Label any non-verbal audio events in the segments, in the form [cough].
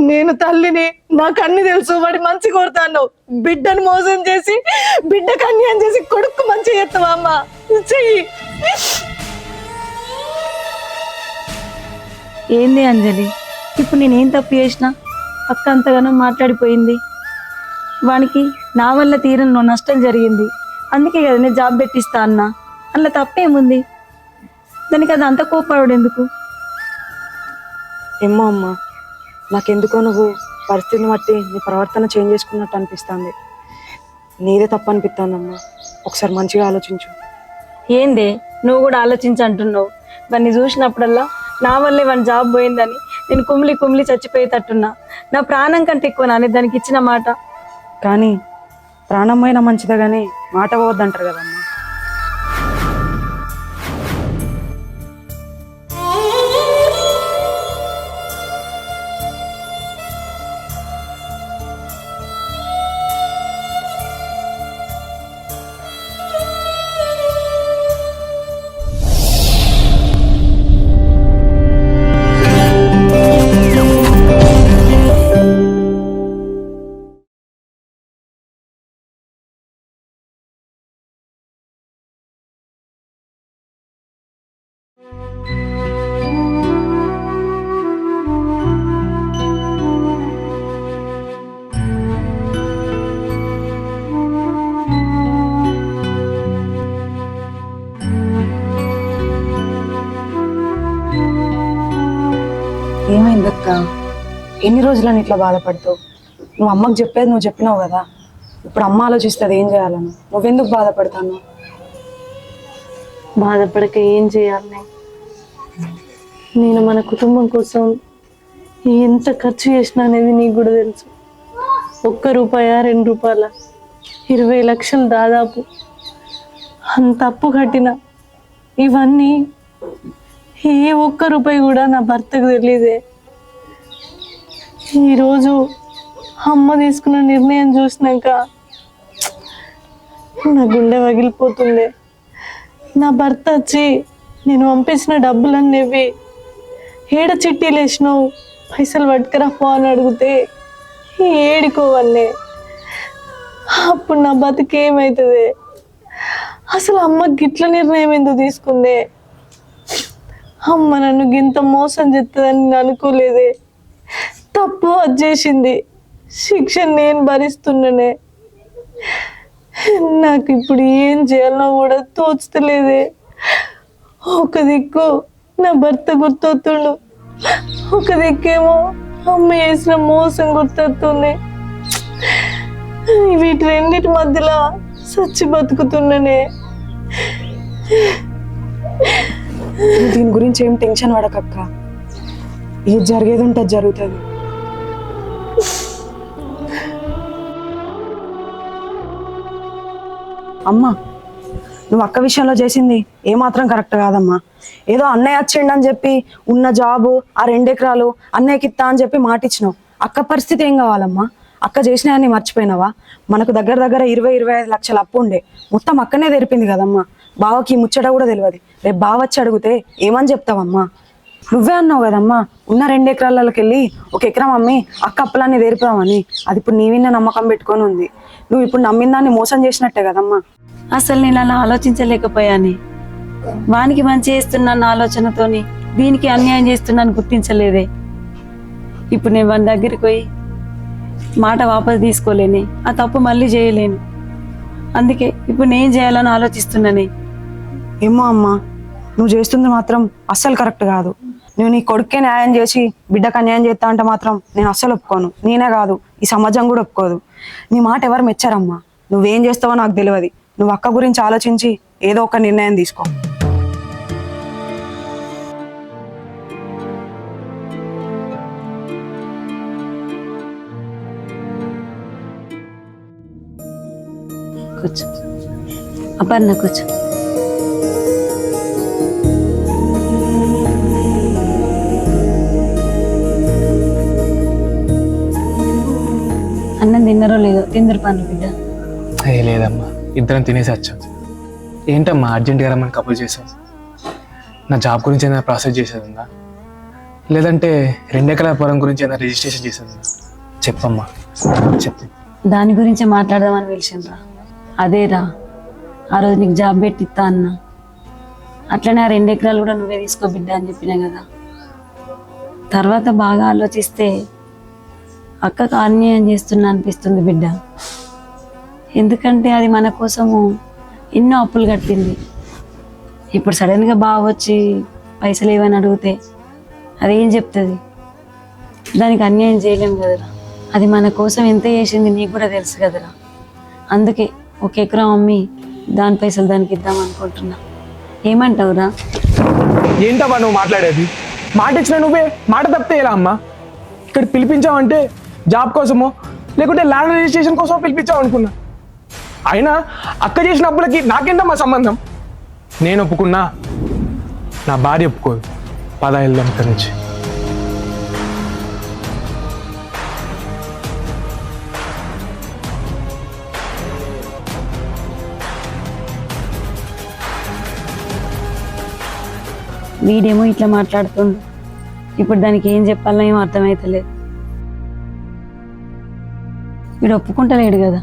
నేను తల్లిని నాకు అన్ని తెలుసు వాడి మంచి కోరుతాను. బిడ్డను మోసం చేసి బిడ్డకు అన్యాయం చేసి కొడుకు మంచి చేస్తావా అమ్మ? చెయ్యి. ఏంది అంజలి? ఇప్పుడు నేనేం తప్పు చేసిన అక్క అంతగానో మాట్లాడిపోయింది. వానికి నా వల్ల తీరని నష్టం జరిగింది. అందుకే కదా నేను జాబ్ పెట్టిస్తా అన్నా. అందులో తప్పేముంది? దానికి అది అంత కోపడు ఎందుకు? ఏమో అమ్మా నాకెందుకో నువ్వు పరిస్థితిని బట్టి నీ ప్రవర్తన చేంజ్ చేసుకున్నట్టు అనిపిస్తుంది. నీదే తప్పు అనిపిస్తుందమ్మా ఒకసారి మంచిగా ఆలోచించు. ఏందే? నువ్వు కూడా ఆలోచించి అంటున్నావు వాడిని చూసినప్పుడల్లా నా వల్లే వాని జాబ్ పోయిందని నేను కుమిలి కుమిలి చచ్చిపోయేటట్టున్నా. నా ప్రాణం కంటే ఎక్కువ నానే దానికి ఇచ్చిన మాట. కానీ ప్రాణమైన మంచిదే కానీ మాట పోవద్దంటారు కదమ్మా. ఎన్ని రోజులని ఇట్లా బాధపడతావు? నువ్వు అమ్మకు చెప్పేది నువ్వు చెప్పినావు కదా. ఇప్పుడు అమ్మ ఆలోచిస్తుంది ఏం చేయాలని? నువ్వెందుకు బాధపడతాను? బాధపడక ఏం చేయాలి? నేను మన కుటుంబం కోసం ఎంత ఖర్చు చేసిన అనేది నీకు కూడా తెలుసు. ఒక్క రూపాయ రెండు రూపాయల? ఇరవై లక్షలు దాదాపు. అంత అప్పు కట్టిన ఇవన్నీ ఏ ఒక్క రూపాయి కూడా నా భర్తకు తెలియదే. ఈరోజు అమ్మ తీసుకున్న నిర్ణయం చూసినాక నా గుండె వగిలిపోతుంది. నా భర్త వచ్చి నేను పంపించిన డబ్బులన్నీ ఇవి ఏడ చిట్టీలు వేసినావు? పైసలు పట్టుకురా అని అడిగితే ఏడుకోవన్నే. అప్పుడు నా బతికేమవుతుంది అసలు అమ్మ గిట్ల నిర్ణయం ఎందుకు తీసుకుందే? అమ్మ నన్ను గింత మోసం చేస్తుందని నేను అనుకోలేదే. తప్పు వచ్చేసింది. శిక్ష నేను భరిస్తున్నానే. నాకు ఇప్పుడు ఏం చేయాలో కూడా తోచలేదే. ఒక దిక్కు నా భర్త గుర్తొత్తుండు ఒక దిక్కేమో అమ్మ చేసిన మోసం గుర్తొస్తుంది వీటి రెండింటి మధ్యలో సచ్చి బతుకుతున్నానే. దీని గురించి ఏం టెన్షన్ పడకక్క. ఏది జరిగేది ఉంటే జరుగుతుంది. అమ్మా నువ్వు అక్క విషయంలో చేసింది ఏమాత్రం కరెక్ట్ కాదమ్మా. ఏదో అన్నయ్య వచ్చిండని చెప్పి ఉన్న జాబు ఆ రెండెకరాలు అన్నయ్యకి ఇస్తా అని చెప్పి మాటిచ్చినావు. అక్క పరిస్థితి ఏం కావాలమ్మా? అక్క చేసినాయని మర్చిపోయినావా? మనకు దగ్గర దగ్గర ఇరవై ఇరవై ఐదు లక్షల అప్పు ఉండే. మొత్తం అక్కనే తెరిపింది కదమ్మా. బావకి ముచ్చట కూడా తెలియదు రేపు బావ వచ్చి అడిగితే ఏమని చెప్తావమ్మా? నువ్వే అన్నావు కదమ్మా ఉన్న రెండు ఎకరాలకి వెళ్ళి ఒక ఎకరం అమ్మి అక్క అప్పులన్నీ తెరిపామని అది ఇప్పుడు నీవిన్న నమ్మకం పెట్టుకొని ఉంది. నువ్వు ఇప్పుడు నమ్మిన దాన్ని మోసం చేసినట్టే కదమ్మా. అసలు నేను అలా ఆలోచించలేకపోయానే. వానికి మంచి చేస్తున్నాన్న ఆలోచనతోని దీనికి అన్యాయం చేస్తున్నాను గుర్తించలేదే. ఇప్పుడు నేను వాని దగ్గరికి పోయి మాట వాపసు తీసుకోలేనే ఆ తప్పు మళ్ళీ చేయలేను. అందుకే ఇప్పుడు నేను చేయాలని ఆలోచిస్తున్నానే? ఏమో అమ్మా నువ్వు చేస్తుంది మాత్రం అస్సలు కరెక్ట్ కాదు. నువ్వు నీ కొడుకే న్యాయం చేసి బిడ్డకు అన్యాయం చేస్తా అంటే మాత్రం నేను అస్సలు ఒప్పుకోను. నేనే కాదు. ఈ సమాజం కూడా ఒప్పుకోదు. నీ మాట ఎవరు మెచ్చారమ్మా? నువ్వేం చేస్తావో నాకు తెలియదు. నువ్వు అక్క గురించి ఆలోచించి ఏదో ఒక నిర్ణయం తీసుకో. కూర్చో. అపర్ణ కూర్చో. తిన్నారో లేదో తిందరు పనులు బిడ్డ. ఏ లేదమ్మా ఇద్దరం తినేసి వచ్చాం. ఏంటమ్మా అర్జెంట్గా రమ్మని కబుర్ చేసాం నా జాబ్ గురించి ఏదైనా ప్రాసెస్ చేసేది ఉందా లేదంటే రెండు ఎకరాల పొలం గురించి ఏదైనా రిజిస్ట్రేషన్ చేసింది చెప్పమ్మా చెప్పు దాని గురించే మాట్లాడదామని పిలిచిండ్రా అదేరా ఆ రోజు నీకు జాబ్ పెట్టిస్తా అన్న. అట్లనే ఆ రెండు ఎకరాలు కూడా నువ్వే తీసుకో బిడ్డ అని చెప్పినా కదా. తర్వాత బాగా ఆలోచిస్తే అక్కకు అన్యాయం చేస్తున్నా అనిపిస్తుంది బిడ్డ. ఎందుకంటే అది మన కోసము ఎన్నో అప్పులు కట్టింది. ఇప్పుడు సడన్గా బాగా వచ్చి పైసలు ఏమని అడిగితే అదేం చెప్తుంది? దానికి అన్యాయం చేయలేము కదరా. అది మన కోసం ఎంత చేసింది నీకు కూడా తెలుసు కదరా. అందుకే ఒక ఎకరం అమ్మి దాని పైసలు దానికి ఇద్దాం అనుకుంటున్నా. ఏమంటావురా? ఏంటమ్మా నువ్వు మాట్లాడేది? మాట ఇచ్చిన నువ్వే మాట తప్పితే ఎలా అమ్మా? ఇక్కడ పిలిపించావంటే జాబ్ కోసమో లేకుంటే ల్యాండ్ రిజిస్ట్రేషన్ కోసం పిలిపించావు అనుకున్నా. అయినా అక్క చేసిన అప్పులకి నాకేంటమ్మా సంబంధం? నేను ఒప్పుకున్నా నా భార్య ఒప్పుకోదు. పద వెళ్దాం ఇక్కడి నుంచి. వీడేమో ఇట్లా మాట్లాడుతుండు. ఇప్పుడు దానికి ఏం చెప్పాలో ఏం అర్థమైతలేదు. వీడు ఒప్పుకుంటలేడు కదా.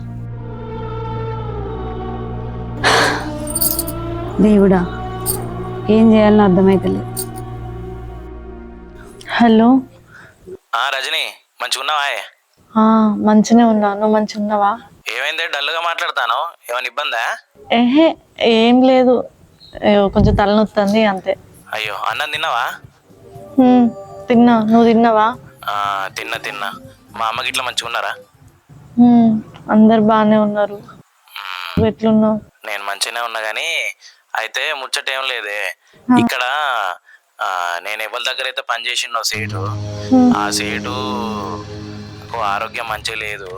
దేవుడా ఏం చేయాలని అర్థమైతలేదు. హలో? ఆ రజని మంచిగా ఉన్నావా ఆ, మంచిగానే ఉన్నా. నువ్వు మంచిగా ఉన్నావా ఏమైంది? డల్గా మాట్లాడతాను? ఏమైనా ఇబ్బందా? ఏహే ఏం లేదు. ఏవో కొంచెం తలనొస్తుంది అంతే. అయ్యో అన్నం తిన్నావా? హ్మ్, తిన్నా. నువ్వు తిన్నావా? ఆ, తిన్నా తిన్నా. మా అమ్మకి ఇట్లా మంచిగా ఉన్నారా అందరు బాగానే ఉన్నారు. నువ్వు ఎట్లున్నావు? నేను మంచిగానే ఉన్నా కానీ అయితే ముచ్చట ఏం లేదే. ఇక్కడ ఆ, నేను ఎవరి దగ్గర అయితే పని చేసిండో సేటు ఆ. సేటు ఆరోగ్యం మంచిగా లేదు.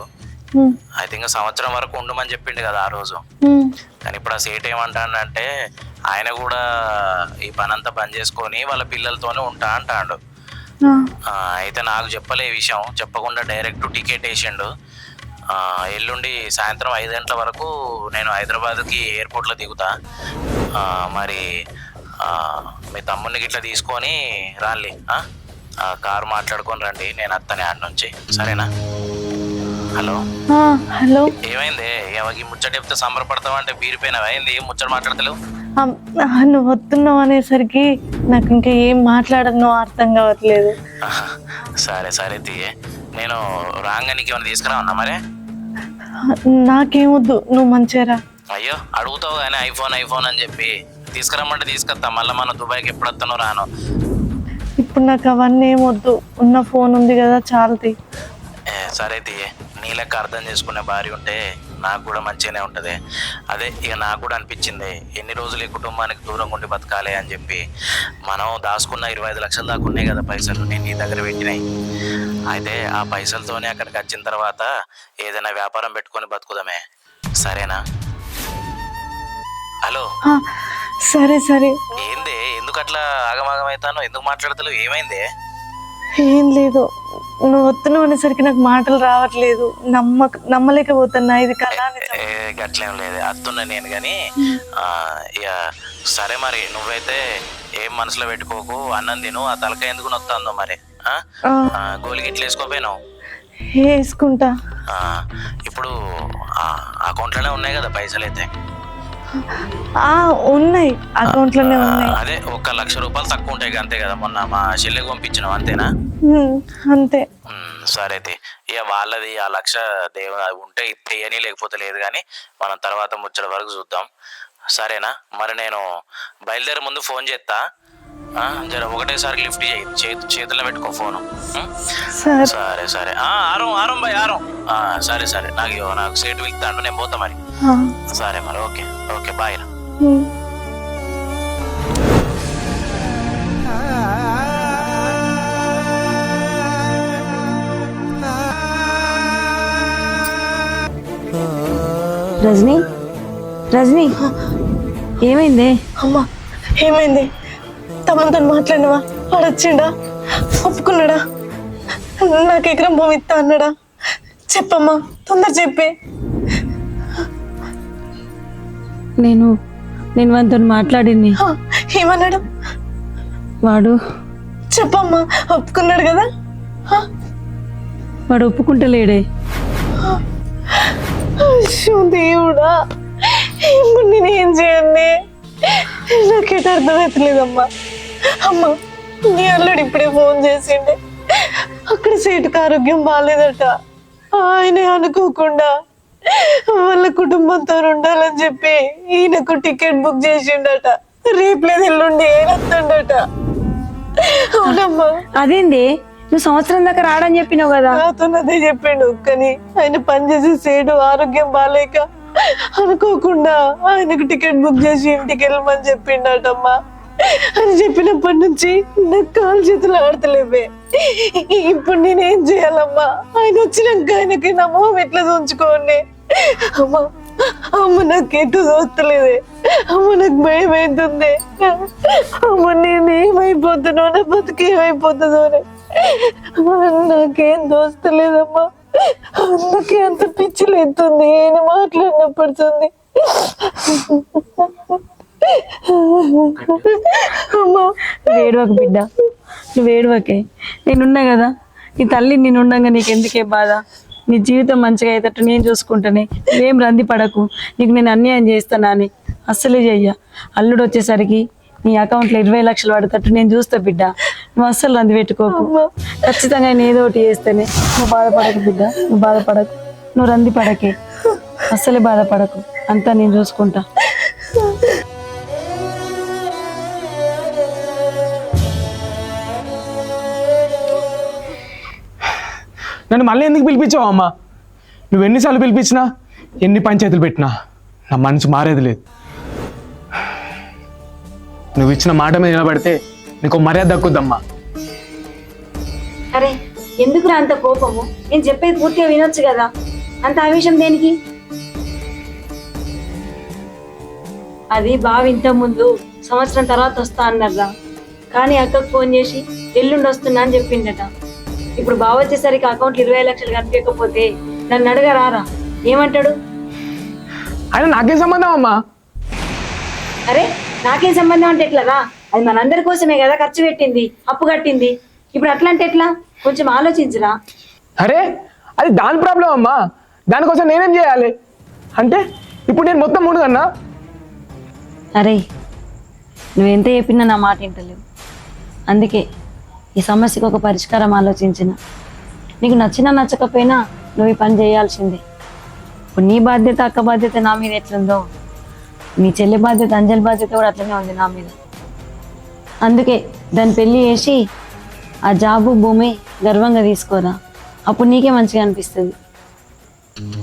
అయితే ఇంకా సంవత్సరం వరకు ఉండమని చెప్పిండు కదా ఆ రోజు. కానీ ఇప్పుడు ఆ సేట్ ఏమంటాడంటే ఆయన కూడా ఈ పని అంతా బంద్ చేసుకొని వాళ్ళ పిల్లలతోనే ఉంటా అంటాడు. ఆ, ఆ, అయితే నాకు చెప్పలే ఈ విషయం. చెప్పకుండా డైరెక్ట్ టికెట్ వేసిండు. ఎల్లుండి సాయంత్రం ఐదు గంటల వరకు నేను హైదరాబాద్కి ఎయిర్పోర్ట్లో దిగుతా. మరి మీ తమ్ముడిని ఇట్లా తీసుకొని రాలి కారు మాట్లాడుకొని రండి నేను అత్తనే ఆడ నుంచి. సరేనా? హలో? హలో. ఏమైంది? ఎవరికి ముచ్చట చెప్తే సంబరపడతావంటే బీరిపోయినావా? ఏంది? ఏం ముచ్చట మాట్లాడతలేవు? నువ్వు వస్తున్నావు అనేసరికి నాకు ఇంకా ఏం మాట్లాడనో అర్థం కావట్లేదు. సరే సరే తీయే. నేను రాంగా నీకు ఏమైనా తీసుకురావన్నా మరే? నాకేమొద్దు నువ్వు మంచిగా అయ్యో అడుగుతావు కానీ ఐఫోన్ ఐఫోన్ అని చెప్పి. తీసుకురమ్మంటే తీసుకొస్తా మళ్ళీ మనం దుబాయ్కి ఎప్పుడు వస్తానో రాను. ఇప్పుడు నాకు అవన్నీ ఏమొద్దు ఉన్న ఫోన్ ఉంది కదా చాలది ఏ, సరే తీయే నీ లెక్క అర్థం చేసుకునే భార్య ఉంటే నాకు కూడా మంచిగానే ఉంటుంది. అదే ఇక నాకు కూడా అనిపించింది ఎన్ని రోజులు ఈ కుటుంబానికి దూరంగా ఉండి బతకాలి అని చెప్పి. మనం దాచుకున్న ఇరవై ఐదు లక్షల దాకా ఉన్నాయి కదా పైసలు నేను నీ దగ్గర పెట్టినాయి. అయితే ఆ పైసలతోనే అక్కడికి వచ్చిన తర్వాత ఏదైనా వ్యాపారం పెట్టుకొని బతుకుదామే. సరేనా? హలో? సరే సరే. ఏంది? ఎందుకు అట్లా ఆగమాగం అవుతాను ఎందుకు మాట్లాడతలేవు? ఏమైంది? ఏం లేదు. నువ్వు వస్తున్నావు అనేసరికి నాకు మాటలు రావట్లేదు. నమ్మ నమ్మలేకపోతున్నా. ఇది కదా గట్లేం లేదు. అత్తున్నా నేను కానీ ఆ, ఇక సరే మరి నువ్వైతే ఏం మనసులో పెట్టుకోకు. అన్నం తిను. ఆ తలకాయ ఎందుకు నొత్తాందో మరి. ఆ? ఆ, ఆ, గోలి గిట్ల వేసుకోపోయినావు? వేసుకుంటా. ఆ, ఇప్పుడు అకౌంట్లోనే ఉన్నాయి కదా పైసలు అయితే? ఉన్నాయి. అకౌంట్లోనే ఉన్నాయి. అదే ఒక లక్ష రూపాయలు తక్కువ ఉంటాయి అంతే కదా. మొన్న మా చెల్లెకి పంపించినావు అంతేనా? అంతే. సరే అయితే. ఇక వాళ్ళది ఆ లక్ష దేవ ఉంటే ఇయ్యని లేకపోతే లేదు కానీ మనం తర్వాత ముచ్చట వరకు చూద్దాం. సరేనా? మరి నేను బయలుదేరే ముందు ఫోన్ చేస్తా జర ఒకటేసారి లిఫ్ట్ చేయి. చేతి చేతిలో పెట్టుకో ఫోను? సరే. సరే ఆరం ఆరం బాయ్ ఆరం. ఆ, సరే సరే. నాకు ఇవ్వు, నాకు సీట్ వెళ్తాను నేను పోతా మరి. సరే మరి ఓకే. ఓకే బాయ్ రా. రజనీ? రజనీ? ఏమైంది? అమ్మా. ఏమైంది? తమతో మాట్లాడినవా? వాడు వచ్చిండా ఒప్పుకున్నాడా? నాకు ఎకరం భూమి ఇస్తా అన్నాడా? చెప్పమ్మా తొందర చెప్పి. నేను నేను వానితో మాట్లాడింది. ఏమన్నాడు? వాడు చెప్పమ్మా ఒప్పుకున్నాడు కదా? వాడు ఒప్పుకుంటలేడే. దేవుడా ఇప్పుడు నేను ఏం చేయండి నాకేట అర్థమవుతలేదమ్మా అమ్మా నీ అల్లుడు ఇప్పుడే ఫోన్ చేసిండే. అక్కడ సీటుకు ఆరోగ్యం బాగాలేదట ఆయనే అనుకోకుండా వాళ్ళ కుటుంబంతో ఉండాలని చెప్పి ఈయనకు టికెట్ బుక్ చేసిండట. రేపు లేదు ఎల్లుండి ఏనొస్తుండట అవునమ్మా. అదేంది? నువ్వు సంవత్సరం దాకా రాడని చెప్పినావు కదా. నాతో అదే చెప్పిండు. కానీ ఆయన పనిచేసే సేడు ఆరోగ్యం బాగాలేక అనుకోకుండా ఆయనకు టికెట్ బుక్ చేసి ఇంటికి వెళ్ళమని చెప్పిండటమ్మా. అని చెప్పినప్పటి నుంచి నాకు కాలు చేతులు ఆడతలేవే. ఇప్పుడు నేనేం చేయాలమ్మా? ఆయన వచ్చినాక ఆయనకి నా మొహం ఎట్లా చూంచుకోండి అమ్మా అమ్మ నాకు ఎటు చూస్తలేదే. అమ్మ నాకు భయం అవుతుంది అమ్మ నేను ఏమైపోతున్నా నా బతుకు ఏమైపోతుందో నాకేం దోస్తలేదమ్మా అందుకే అంత పిచ్చిలు నేను ఏం మాట్లాడినప్పడుతుంది అమ్మా. వేడువకు బిడ్డ. నువ్వు వేడువకే. నేనున్నా కదా. నీ తల్లి నేనుండగా నీకు ఎందుకే బాధ? నీ జీవితం మంచిగా అయ్యేటట్టు నేను చూసుకుంటానే. ఏం రంది పడకు. నీకు నేను అన్యాయం చేస్తానా అని. అస్సలే చెయ్య. అల్లుడు వచ్చేసరికి నీ అకౌంట్లో ఇరవై లక్షలు పడేటట్టు నేను చూస్తా బిడ్డ. అస్సలు రంది పెట్టుకోకు. ఖచ్చితంగా నేను ఏదో ఒకటి చేస్తేనే. నువ్వు బాధపడకు బిడ్డ నువ్వు బాధపడకు. నువ్వు రంది పడకే. అస్సలే బాధపడకు. అంతా నేను చూసుకుంటా. నన్ను మళ్ళీ ఎందుకు పిలిపించావు అమ్మా? నువ్వు ఎన్నిసార్లు పిలిపించినా ఎన్ని పంచాయతీలు పెట్టినా నా మనసు మారేది లేదు. నువ్వు ఇచ్చిన మాట మీద నిలబడితే నీకు మర్యాద దక్కుద్దమ్మా. అరే ఎందుకురా అంత కోపము? నేను చెప్పేది పూర్తిగా వినొచ్చు కదా. అంత ఆవేశం దేనికి? అది బావ ఇంత ముందు సంవత్సరం తర్వాత వస్తా అన్నారా కానీ అక్కకు ఫోన్ చేసి ఎల్లుండి వస్తున్నా అని చెప్పిండట. ఇప్పుడు బావ వచ్చేసరికి అకౌంట్ ఇరవై లక్షలు కనిపించకపోతే నన్ను అడగరారా? ఏమంటాడు? ఆయన నాకేం సంబంధం అమ్మా? అరే నాకేం సంబంధం అంటే ఎట్లరా? అది మనందరి కోసమే కదా ఖర్చు పెట్టింది అప్పు కట్టింది. ఇప్పుడు అట్లా అంటే ఎట్లా? కొంచెం ఆలోచించురా. అరే అది దాని ప్రాబ్లం అమ్మా. దానికోసం నేనేం చేయాలి? అంటే ఇప్పుడు నేను మొత్తం మునుగన్నా అరే నువ్వెంత చెప్పినా నా మాట వింటలేవు. అందుకే ఈ సమస్యకు ఒక పరిష్కారం ఆలోచించిన. నీకు నచ్చినా నచ్చకపోయినా నువ్వు ఈ పని చేయాల్సిందే. ఇప్పుడు నీ బాధ్యత అక్క బాధ్యత నా మీద ఎట్లుందో. నీ చెల్లి బాధ్యత అంజలి బాధ్యత కూడా అట్లనే ఉంది నా మీద. అందుకే దాన్ని పెళ్ళి చేసి ఆ జాబు భూమి గర్వంగా తీసుకోరా. అప్పుడు నీకే మంచిగా అనిపిస్తుంది.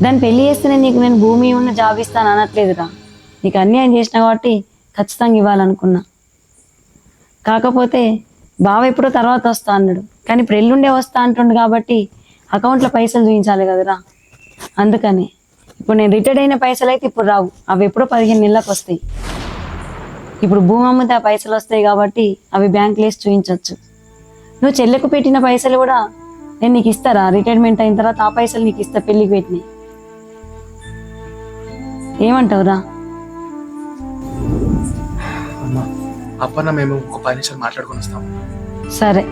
దాన్ని పెళ్ళి చేస్తేనే నీకు నేను భూమి ఉన్న జాబ్ ఇస్తాను అనట్లేదురా. నీకు అన్యాయం చేసిన కాబట్టి ఖచ్చితంగా ఇవ్వాలనుకున్నా. కాకపోతే బావ ఎప్పుడో తర్వాత వస్తా అన్నాడు. కానీ ఇప్పుడు ఎల్లుండే వస్తా అంటుండు కాబట్టి అకౌంట్లో పైసలు చూపించాలి కదరా. అందుకని ఇప్పుడు నేను రిటైర్డ్ అయిన పైసలు అయితే ఇప్పుడు రావు. అవి ఎప్పుడో పదిహేను నెలలకు వస్తాయి. ఇప్పుడు భూమి అమ్మితే ఆ పైసలు వస్తాయి కాబట్టి అవి బ్యాంకులో వేసి చూపించవచ్చు నువ్వు చెల్లెకు పెట్టిన పైసలు కూడా నేను నీకు ఇస్తారా? రిటైర్మెంట్ అయిన తర్వాత ఆ పైసలు నీకు ఇస్తా పెళ్ళికి పెట్టినాయి. ఏమంటావురా? అప్పన్న మేము ఒక పది నిమిషాలు మాట్లాడుకొని సరే.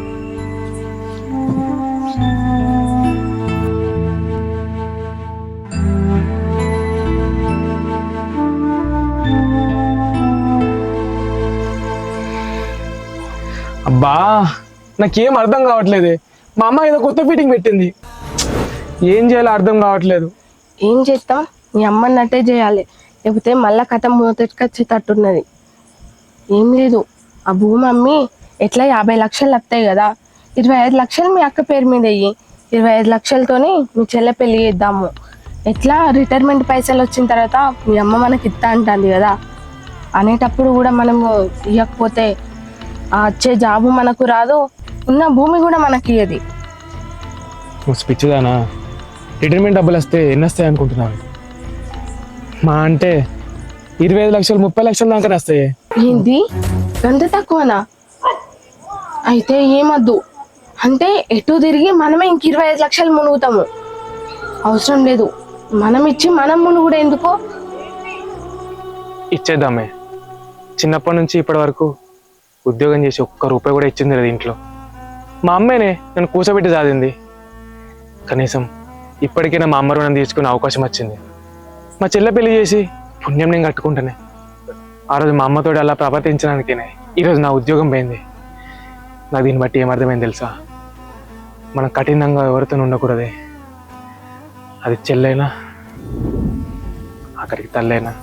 అబ్బా నాకేం అర్థం కావట్లేదే. మా అమ్మ ఏదో కొత్త ఫిట్టింగ్ పెట్టింది. ఏం చేయాలో అర్థం కావట్లేదు. ఏం చేస్తాం? మీ అమ్మన్నట్టే చేయాలి. లేకపోతే మళ్ళా కథ మొదటికొచ్చేటట్టున్నది ఏం లేదు. ఆ భూమి అమ్మి ఎట్లా యాభై లక్షలు వస్తాయి కదా. ఇరవై ఐదు లక్షలు మీ అక్క పేరు మీద అయ్యి ఇరవై ఐదు లక్షలతోని మీ చెల్లె పెళ్ళి చేద్దాము. ఎట్లా రిటైర్మెంట్ పైసలు వచ్చిన తర్వాత మీ అమ్మ మనకి ఇస్తా అంటుంది కదా. అనేటప్పుడు కూడా మనము ఇవ్వకపోతే ఆ వచ్చే జాబు మనకు రాదు. ఉన్న భూమి కూడా మనకి ఇయ్యది. నువ్వు పిచ్చిదానా రిటైర్మెంట్ డబ్బులు వస్తే ఎన్ని వస్తాయి అనుకుంటున్నావు? మా అంటే ఇరవై ఐదు లక్షలు ముప్పై లక్షల దాకా వస్తాయి ఏంది? గంత తక్కువనా? అయితే ఏమద్దు. అంటే ఎటు తిరిగి మనమే ఇంక ఇరవై ఐదు లక్షలు మునుగుతాము. అవసరం లేదు. మనం ఇచ్చి మనం మునుగుడు ఎందుకో? ఇచ్చేద్దామే. చిన్నప్పటి నుంచి ఇప్పటి వరకు ఉద్యోగం చేసి ఒక్క రూపాయి కూడా ఇచ్చింది లేదు ఇంట్లో. మా అమ్మేనే నన్ను కూర్చోబెట్టి చదివింది కనీసం ఇప్పటికైనా మా అమ్మ రుణం తీసుకునే అవకాశం వచ్చింది. మా చెల్లె పెళ్ళి చేసి పుణ్యం నేను కట్టుకుంటానే. ఆ రోజు మా అమ్మతోటి అలా ప్రవర్తించడానికేనే ఈరోజు నా ఉద్యోగం పోయింది. నాకు దీన్ని బట్టి ఏమర్థమైంది తెలుసా? మనం కఠినంగా ఎవరితో ఉండకూడదే. అది చెల్లైనా అక్కడికి తల్లైనా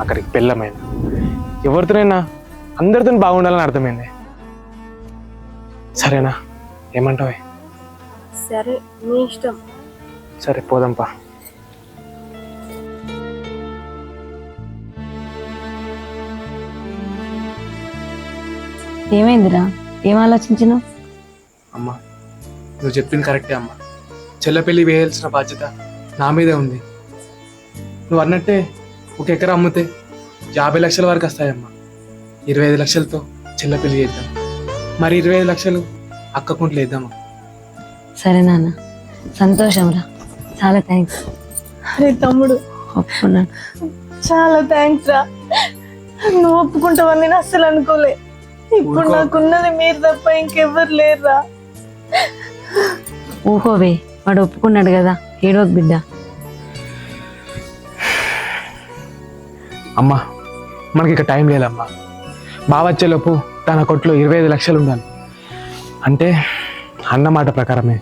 అక్కడికి పిల్లమైనా ఎవరితోనైనా అందరితో బాగుండాలని అర్థమైంది. సరేనా? ఏమంటావే? సరే మీ ఇష్టం. సరే పోదాంపా ఏమైందిరా? ఏం ఆలోచించినావు? అమ్మా నువ్వు చెప్పింది కరెక్టే అమ్మా. చెల్ల పెళ్ళి వేయాల్సిన బాధ్యత నా మీదే ఉంది. నువ్వు అన్నట్టే ఒక ఎకరా అమ్మితే యాభై లక్షల వరకు వస్తాయమ్మా. ఇరవై ఐదు లక్షలతో చెల్ల పెళ్ళి చేద్దాం. మరి ఇరవై ఐదు లక్షలు అక్క కుంట్లు వేద్దామా? సరే నాన్న. సంతోషం రా చాలా థ్యాంక్స్ అరే తమ్ముడు. ఒప్పుకున్నాను. చాలా థ్యాంక్స్ రా. నువ్వు ఒప్పుకుంటావని నేను అస్సలు అనుకోలే. ఇప్పుడు. నాకున్నది మీరు తప్ప ఇంకెవ్వరు లేరురా. ఊహోవే వాడు ఒప్పుకున్నాడు కదా. ఏడోకు బిడ్డ. అమ్మా మనకి ఇక టైం లేదమ్మా. బావ వచ్చేలోపు తన కొట్లో ఇరవై ఐదు లక్షలు ఉండాలి అంటే అన్న మాట ప్రకారమే.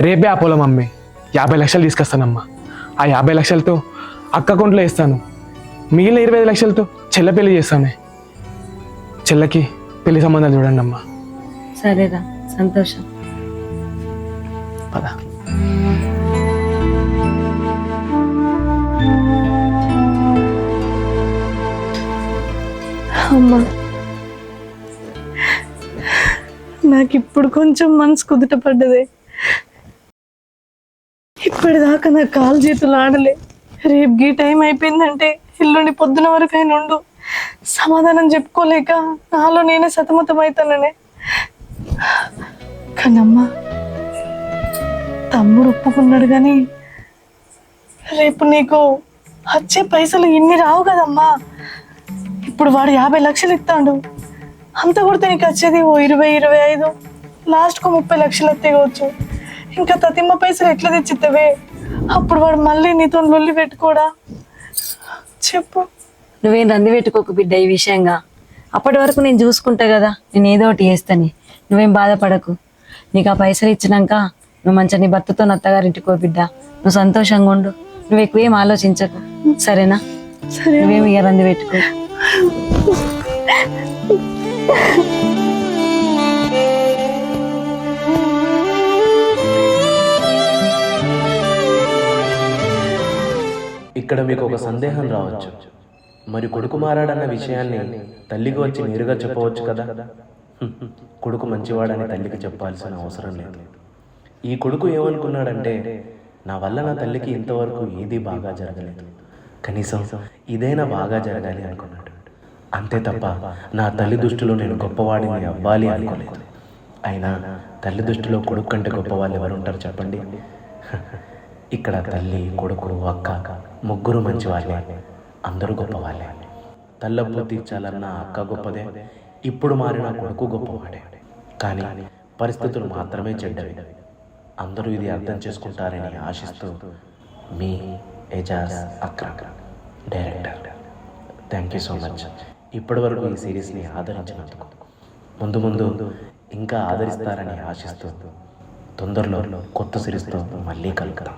రేపే ఆ పొలం అమ్మి. యాభై లక్షలు తీసుకొస్తానమ్మా. ఆ యాభై లక్షలతో అక్క కొంట్లో వేస్తాను. మిగిలిన ఇరవై ఐదు లక్షలతో చెల్ల పెళ్ళి చేస్తానే. చెల్లకి పెళ్ళి సంబంధాలు చూడండి అమ్మా సరేరా సంతోషం. పద. అమ్మా. నాకు ఇప్పుడు కొంచెం మనసు కుదుట పడ్డదే ఇప్పటిదాకా నా కాలు చేతులు ఆడలే. రేపు గీ టైం అయిపోయిందంటే ఎల్లుండి పొద్దున వరకు ఆయన ఉండు. సమాధానం చెప్పుకోలేక నాలో నేనే సతమతం అవుతాననే కానమ్మా తమ్ముడు ఒప్పుకున్నాడు కానీ రేపు నీకు వచ్చే పైసలు ఇన్ని రావు కదమ్మా. ఇప్పుడు వాడు యాభై లక్షలు ఇస్తాడు. అంత కొడితే నీకు వచ్చేది ఓ ఇరవై ఇరవై ఐదు. లాస్ట్కు ముప్పై లక్షలు ఎత్తేయవచ్చు ఇంకా తతిమ్మ పైసలు ఎట్లా తెచ్చిత్తవే? అప్పుడు వాడు మళ్ళీ నీతో లొల్లి పెట్టుకోడా? చెప్పు. నువ్వేం రంది పెట్టుకోకు బిడ్డ ఈ విషయంగా. అప్పటి వరకు నేను చూసుకుంటా కదా నేను ఏదో ఒకటి చేస్తాని. నువ్వేం బాధపడకు. నీకు ఆ పైసలు ఇచ్చినాక నువ్వు మంచిగా నీ భర్తతో అత్తగారింటికి పో బిడ్డ. నువ్వు సంతోషంగా ఉండు. నువ్వు ఎక్కువేం ఆలోచించకు. సరేనా? సరే. నువ్వేం ఇక రంది పెట్టుకో. ఇక్కడ మీకు ఒక సందేహం రావచ్చు. మరి కొడుకు మారాడన్న విషయాన్ని తల్లికి వచ్చి నేరుగా చెప్పవచ్చు కదా? కొడుకు మంచివాడని తల్లికి చెప్పాల్సిన అవసరం లేదు. ఈ కొడుకు ఏమనుకున్నాడంటే నా వల్ల నా తల్లికి ఇంతవరకు ఏదీ బాగా జరగలేదు. కనీసం ఇదైనా బాగా జరగాలి అనుకున్నాడు. అంతే తప్ప నా తల్లి దృష్టిలో నేను గొప్పవాడిని అవ్వాలి అనుకోలేదు. అయినా తల్లి దృష్టిలో కొడుకు కంటే గొప్పవాళ్ళు ఎవరు ఉంటారు చెప్పండి? [laughs] ఇక్కడ తల్లి కొడుకు అక్క ముగ్గురు మంచి వాళ్ళే అందరూ గొప్పవాళ్ళే. తల్లప్పు తీర్చాలన్న అక్క గొప్పదే. ఇప్పుడు మారిన కొడుకు గొప్పవాడే. కానీ పరిస్థితులు మాత్రమే చెడ్డవి. అందరూ ఇది అర్థం చేసుకుంటారని ఆశిస్తూ మీ Ejaz Akram director. Thank you so much ఇప్పటివరకు ఈ సిరీస్ని ఆదరించినందుకు ముందు ముందు ఇంకా ఆదరిస్తారని ఆశిస్తూ తొందరలో కొత్త సిరీస్తో మళ్ళీ కలుగుతాం